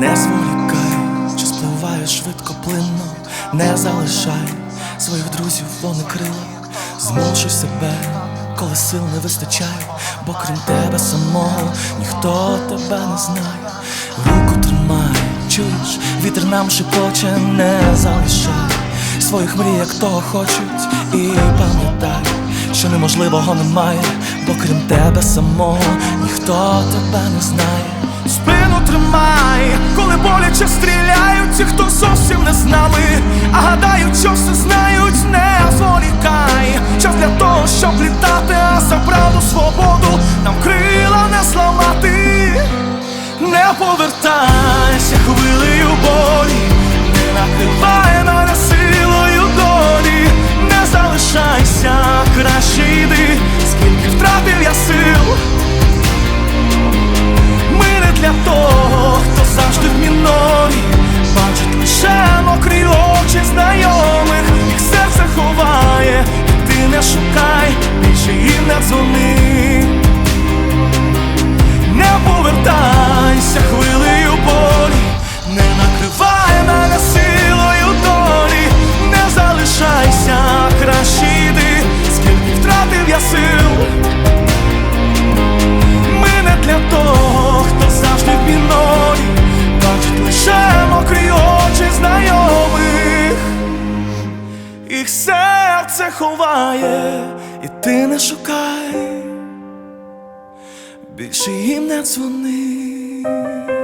Не зволікай, час пливає швидко плинно, не залишай своїх друзів вони крила, змушуй себе, коли сил не вистачає, бо крім тебе самого ніхто тебе не знає. Руку тримай, чуєш, вітер нам шепоче, не залишай своїх мрій, як того хочуть, і пам'ятай що неможливого немає, бо крім тебе самого ніхто тебе не знає. Спину тримай, коли боляче стріляють, ті, хто зовсім не з нами, а гадають, що все знають, не зволікай. Час для того, щоб літати, а за правду свободу нам крила не зламати. Не повертайся не. Не повертайся хвилею болі, не накривай мене силою долі, не залишайся, краще йди, скільки втратив я сил. Ми не для того, хто завжди в мінорі, бачить лише мокрі очі знайомих, їх серце ховає, і ти не шукай більше їм не дзвони.